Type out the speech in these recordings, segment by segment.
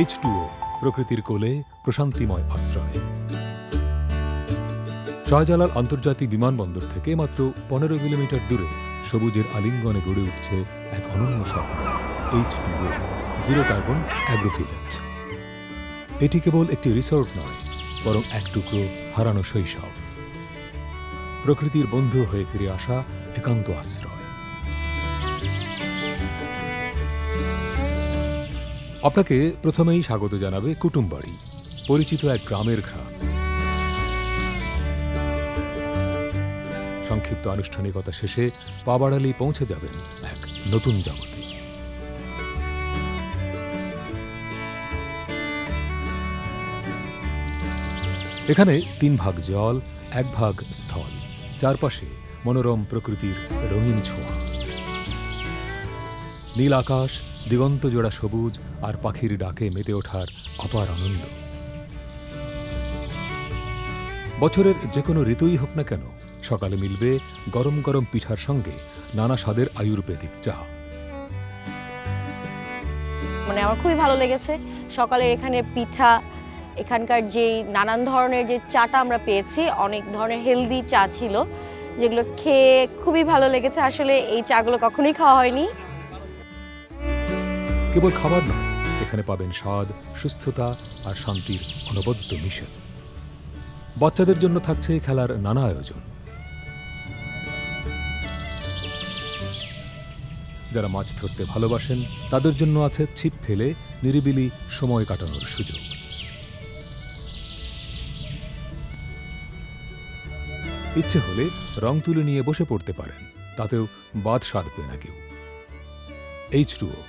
H two O প্রকৃতির কোলে প্রশান্তিময় আশ্রয়। শাহজালাল আন্তর্জাতিক বিমানবন্দর থেকে মাত্র পনেরো কিলোমিটার দূরে সবুজের আলিঙ্গনে গড়ে উঠছে এক অনন্য স্বপ্ন H two zero carbon agrovillage এটি কেবল একটি রিসোর্ট নয়, বরং এক টুকরো হারানো শৈশব। প্রকৃতির বন্ধু হয়ে ফিরে আসা একান্ত আশ্রয়। আপনাকে প্রথমেই স্বাগত জানাবে কুটুমবাড়ি, পরিচিত এক গ্রামের ঘ্রাণ সংক্ষিপ্ত আনুষ্ঠানিকতা শেষে পা বাড়ালেই পৌঁছে যাবেন এক নতুন জগতে। এখানে তিন ভাগ জল, এক ভাগ স্থল, চারপাশে মনোরম প্রকৃতির রঙিন ছোঁয়া। নীল আকাশ দিগন্ত জোড়া সবুজ আর পাখির ডাকে মেতে ওঠার অপার আনন্দ। বছরের যে কোনো ঋতুই হোক না কেন, সকালে মিলবে গরম গরম পিঠার সঙ্গে নানা স্বাদের আয়ুর্বেদিক চা। মানে আমার খুবই ভালো লেগেছে। সকালের এখানে পিঠা, এখানকার যে নানান ধরনের যে চাটা আমরা পেয়েছি, অনেক ধরনের হেলদি চা ছিল, যেগুলো খেয়ে খুবই ভালো লেগেছে। আসলে এই চাগুলো কখনোই খাওয়া হয়নি। কেবল খাবার নয়, এখানে পাবেন স্বাদ, সুস্থতা আর শান্তির অনবদ্য মিশেল বাচ্চাদের জন্য থাকছে খেলার নানা আয়োজন। যারা মাছ ধরতে ভালোবাসেন, তাদের জন্য আছে ছিপ ফেলে নিরিবিলি সময় কাটানোর সুযোগ। ইচ্ছে হলে রং তুলে নিয়ে বসে পড়তে পারেন, তাতেও বাদ সাধবে না কেউ। এইচ টুও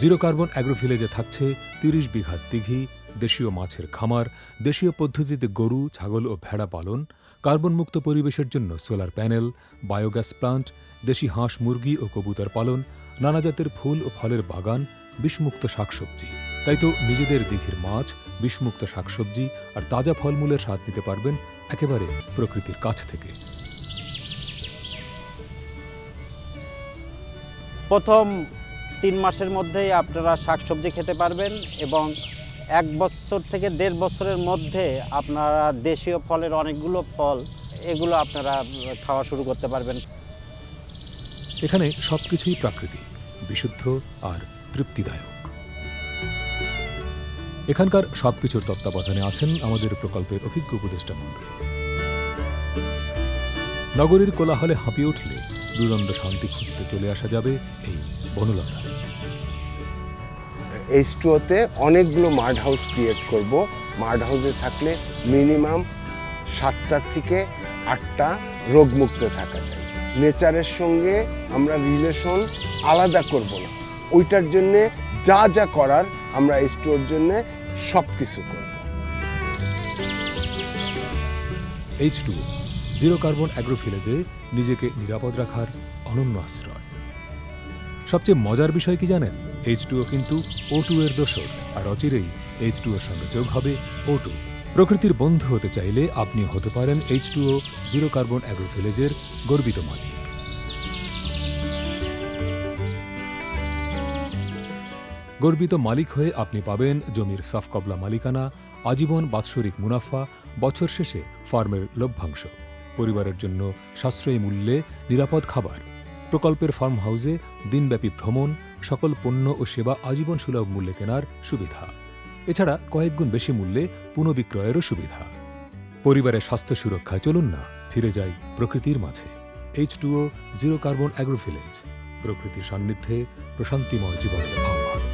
জিরো কার্বন অ্যাগ্রোভিলেজে থাকছে তিরিশ বিঘা দিঘি দেশীয় মাছের খামার, দেশীয় পদ্ধতিতে গরু, ছাগল ও ভেড়া পালন, কার্বনমুক্ত পরিবেশের জন্য সোলার প্যানেল, বায়োগ্যাস প্লান্ট, দেশি হাঁস, মুরগি ও কবুতর পালন, নানা জাতের ফুল ও ফলের বাগান, বিষমুক্ত শাকসবজি। তাই তো নিজেদের দিঘির মাছ, বিষমুক্ত শাকসবজি আর তাজা ফলমূলের স্বাদ নিতে পারবেন একেবারে প্রকৃতির কাছ থেকে। প্রথম তিন মাসের মধ্যেই আপনারা শাকসবজি খেতে পারবেন এবং এক বছর থেকে দেড় বছরের মধ্যে আপনারা দেশীয় ফলের অনেকগুলো ফল, এগুলো আপনারা খাওয়া শুরু করতে পারবেন। এখানে সবকিছুই প্রাকৃতিক, বিশুদ্ধ আর তৃপ্তিদায়ক। এখানকার সবকিছুর তত্ত্বাবধানে আছেন আমাদের প্রকল্পের অভিজ্ঞ উপদেষ্টা মণ্ডলী। নগরীর কোলাহলে হাঁপিয়ে উঠলে দুদণ্ড শান্তি খুঁজতে চলে আসা যাবে এই বনলতায় এইচ টুতে অনেকগুলো মার্ড হাউস ক্রিয়েট করব। মার্ড হাউসে থাকলে মিনিমাম সাতটা থেকে আটটা রোগমুক্ত থাকা যায়। নেচারের সঙ্গে আমরা রিলেশন আলাদা করব না। ওইটার জন্যে যা যা করার আমরা এইচ টুর জন্যে সব কিছু করব এইচ টু জিরো কার্বন অ্যাগ্রোফিলেজে নিজেকে নিরাপদ রাখার অনন্য আশ্রয়। সবচেয়ে মজার বিষয় কি জানেন? এইচ টুও কিন্তু ও টু এর দোসর, আর অচিরেই এইচ টু এর সঙ্গে যোগ হবে ও টু প্রকৃতির বন্ধু হতে চাইলে আপনি হতে পারেন এইচ টুও জিরো কার্বন অ্যাগ্রোফিলেজের গর্বিত মালিক। গর্বিত মালিক হয়ে আপনি পাবেন জমির সাফ কবলা মালিকানা, আজীবন বাৎসরিক মুনাফা, বছর শেষে ফার্মের লভ্যাংশ, পরিবারের জন্য সাশ্রয়ী মূল্যে নিরাপদ খাবার, প্রকল্পের ফার্ম হাউসে দিনব্যাপী ভ্রমণ সকল পণ্য ও সেবা আজীবন সুলভ মূল্যে কেনার সুবিধা। এছাড়া কয়েকগুণ বেশি মূল্যে পুনঃবিক্রয়েরও সুবিধা। পরিবারের স্বাস্থ্য সুরক্ষা চলুন না, ফিরে যাই প্রকৃতির মাঝে। H two zero carbon agrovillage প্রকৃতির সান্নিধ্যে প্রশান্তিময় জীবনের আহ্বান।